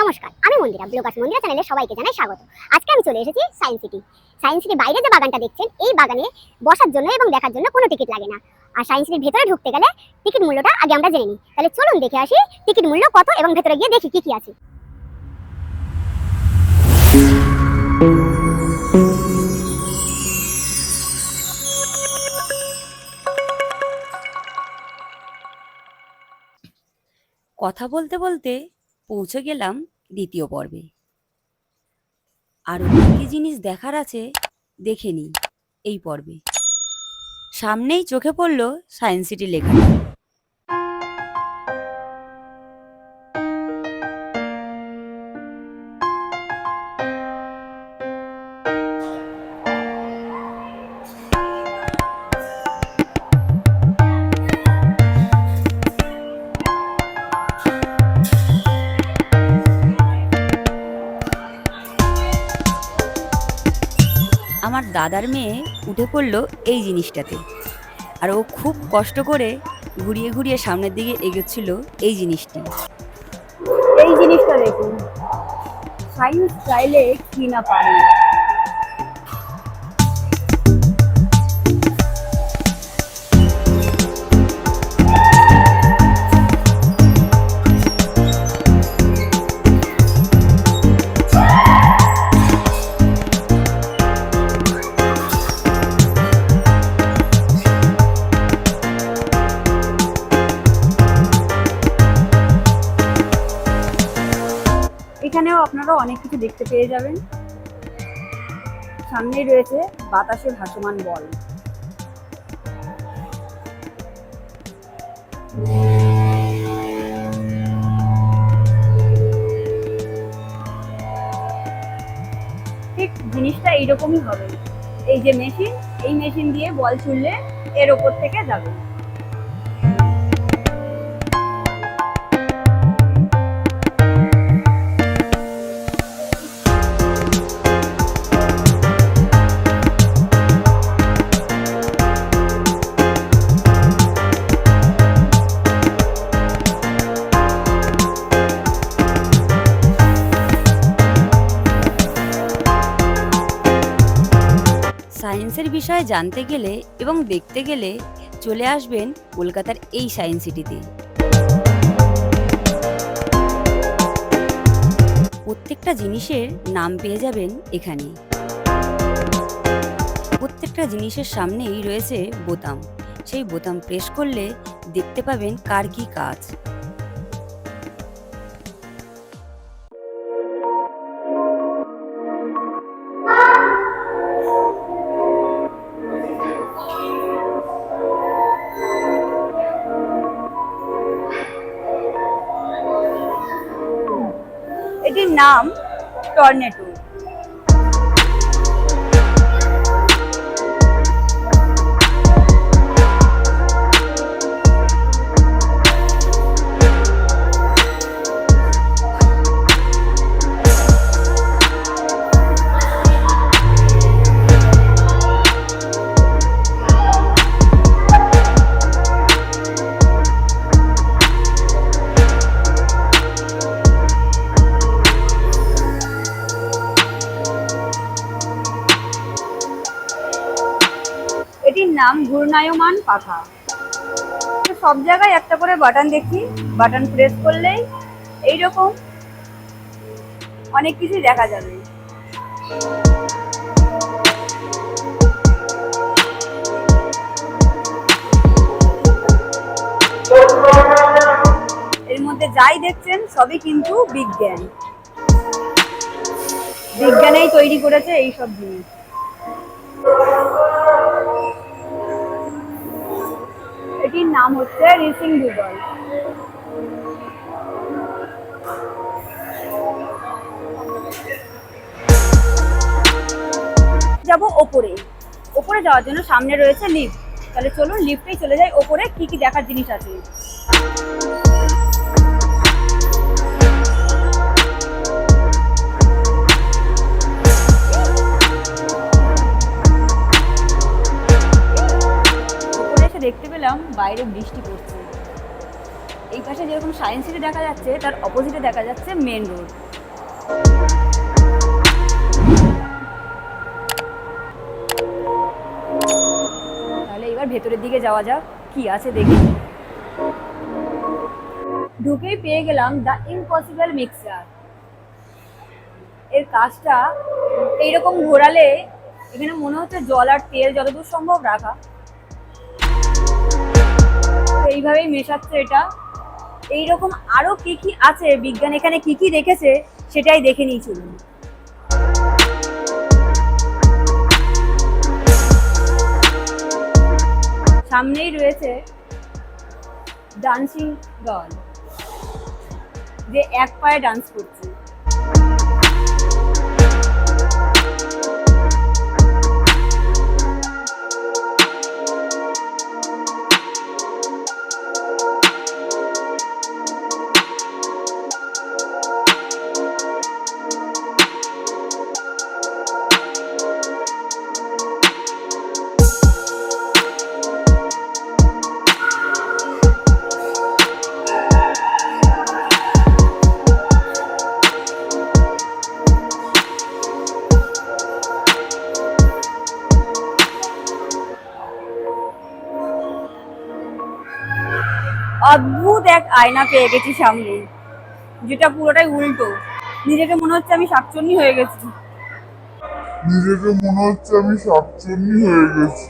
নমস্কার, আমি মন্দিরা, ব্লগার্স মন্দিরা চ্যানেলে সবাইকে জানাই স্বাগত। আজকে আমি চলে এসেছি সায়েন্স সিটি সায়েন্স সিটির বাইরে যে বাগানটা দেখছেন, এই বাগানে বসার জন্য এবং দেখার জন্য কোনো টিকিট লাগে না। আর সায়েন্স সিটির ভেতরে ঢুকতে গেলে টিকিট মূল্যটা আগে আমরা জেনে নিই। তাহলে চলুন দেখে আসি টিকিট মূল্য কত এবং ভেতরে গিয়ে দেখি কি কি আছে। কথা বলতে বলতে পৌঁছে গেলাম দ্বিতীয় পর্বে। আর কি জিনিস দেখার আছে, দেখে নিই এই পর্বে। সামনেই চোখে পড়ল সায়েন্স সিটি লেখা দাদার মেয়ে উঠে পড়ল এই জিনিসটাতে। আর ও খুব কষ্ট করে ঘুরিয়ে ঘুরিয়ে সামনের দিকে এগোচ্ছিল এই জিনিসটি। এই জিনিসটা দেখুন। সাইন্স চাইলে কি না পারে আপনারা অনেক কিছু দেখতে পেয়ে যাবেন। সামনেই রয়েছে বাতাসে ভাসমান বল। ঠিক জিনিসটা এইরকমই হবে। এই যে মেশিন এই মেশিন দিয়ে বল ছুড়লে এর ওপর থেকে যাবে। সায়েন্সের বিষয়ে জানতে গেলে এবং দেখতে গেলে চলে আসবেন কলকাতার এই সায়েন্স সিটিতে। প্রত্যেকটা জিনিসের নাম পেয়ে যাবেন এখানে। প্রত্যেকটা জিনিসের সামনেই রয়েছে বোতাম। সেই বোতাম প্রেস করলে দেখতে পাবেন কার কি কাজ। এটির নাম এটির নাম ঘূর্ণায়মান পাখা। সব জায়গায় একটা করে বাটন দেখি। বাটন প্রেস করলেই এইরকম অনেক কিছুই দেখা যাবে। এর মধ্যে যাই দেখছেন, সবই কিন্তু বিজ্ঞান। বিজ্ঞানেই তৈরি করেছে এই সব জিনিস। এটির নাম হচ্ছে রেসিং গুগল যাব ওপরে। ওপরে যাওয়ার জন্য সামনে রয়েছে লিফট তাহলে চলুন লিফটেই চলে যাই। ওপরে কি কি দেখার জিনিস আছে? এসে দেখতে পেলাম বাইরে বৃষ্টি পড়ছে। এই পাশে যেরকম সায়েন্স সিটি দেখা যাচ্ছে, তার অপোজিটে দেখা যাচ্ছে মেন রোড তাহলে এবার ভেতরের দিকে যাওয়া যাক, কি আছে দেখি। ঢুকেই পেয়ে গেলাম দ্য ইম্পসিবল মিক্সার এর কাজটা এইরকম ঘোরালে এখানে মনে হচ্ছে জল আর তেল যতদূর সম্ভব রাখা। এইভাবেই মেশাচ্ছে এটা? এইরকম আরও কি কি আছে? বিজ্ঞান এখানে কি কি দেখেছে, সেটাই দেখে নিই চলুন। সামনেই রয়েছে ডান্সিং গার্ল যে এক পায়ে ডান্স করছে। আয়না পেয়ে গেছি সামনে যেটা পুরোটাই উল্টো। নিজেকে মনে হচ্ছে আমি সাতচন্নি হয়ে গেছি। নিজেকে মনে হচ্ছে আমি শাকচুন্নি হয়ে গেছি।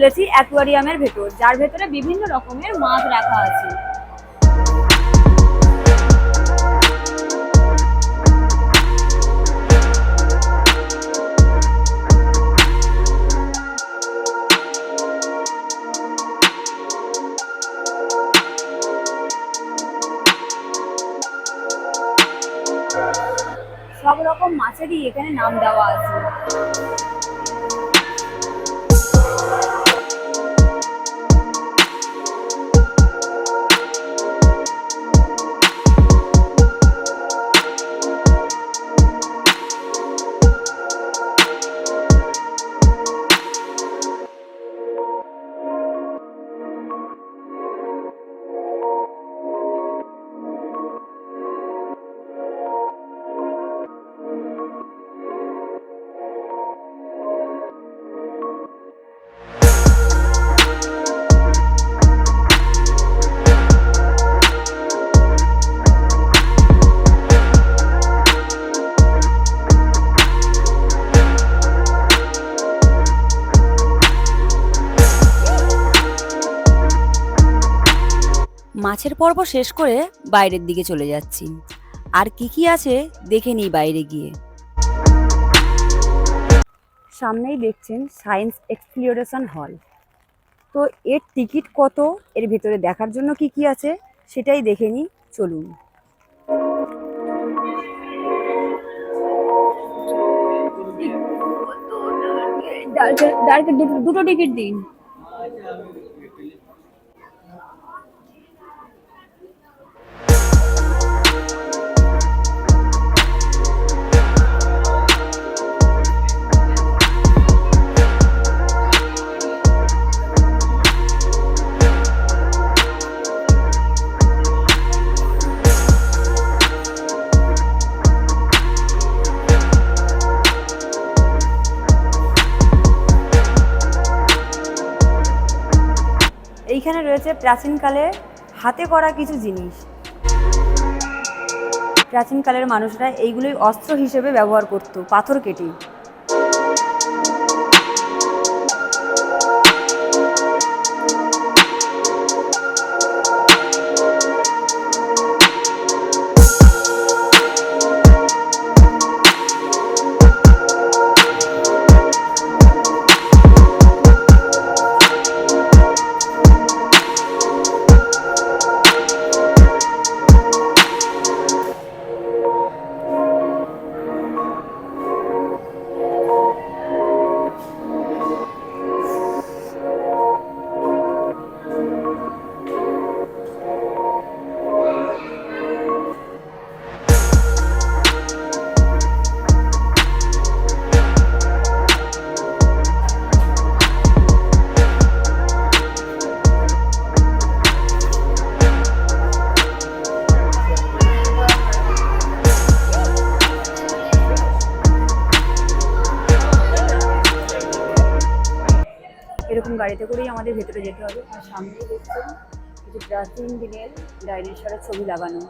চলেছি অ্যাকোয়ারিয়ামের ভেতর, যার ভেতরে বিভিন্ন রকমের মাছ রাখা আছে। সব রকম মাছেরই এখানে নাম দেওয়া আছে। মাছের পর্ব শেষ করে বাইরের দিকে চলে যাচ্ছি। আর কি কি আছে দেখে নিই বাইরে গিয়ে। সামনেই দেখছেন সায়েন্স এক্সপ্লোরেশন হল। তো এর টিকিট কত, এর ভেতরে দেখার জন্য কি কি আছে সেটাই দেখে নিই, চলুন। দুটো টিকিট দিন। এইখানে রয়েছে প্রাচীনকালে হাতে করা কিছু জিনিস। প্রাচীনকালের মানুষরা এইগুলোই অস্ত্র হিসেবে ব্যবহার করত, পাথর কেটে। এরকম গাড়িতে করেই আমাদের ভেতরে যেতে হবে। আর সামনেই দেখছেন কিছু প্রাচীন দিনের ডাইনোসরের ছবি লাগানো।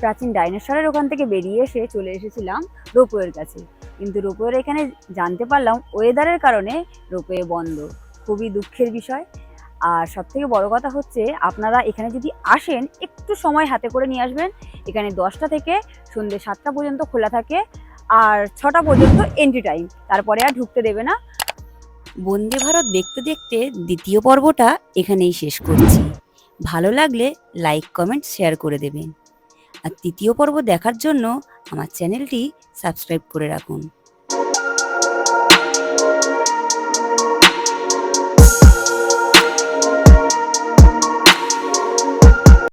প্রাচীন ডাইনোসরের ওখান থেকে বেরিয়ে এসে চলে এসেছিলাম রোপওয়ের কাছে। কিন্তু রোপওয়ের এখানে জানতে পারলাম ওয়েদারের কারণে রোপওয়ে বন্ধ। খুবই দুঃখের বিষয়। আর সব থেকে বড় কথা হচ্ছে, আপনারা এখানে যদি আসেন, একটু সময় হাতে করে নিয়ে আসবেন। এখানে দশটা থেকে সন্ধ্যে সাতটা পর্যন্ত খোলা থাকে আর ছটা পর্যন্ত এন্ট্রি টাইম তারপরে আর ঢুকতে দেবে না। বন্দে ভারত দেখতে দেখতে দ্বিতীয় পর্বটা এখানেই শেষ করছি। ভালো লাগলে লাইক কমেন্ট শেয়ার করে দেবেন। আর তৃতীয় পর্ব দেখার জন্য আমার চ্যানেলটি সাবস্ক্রাইব করে রাখুন।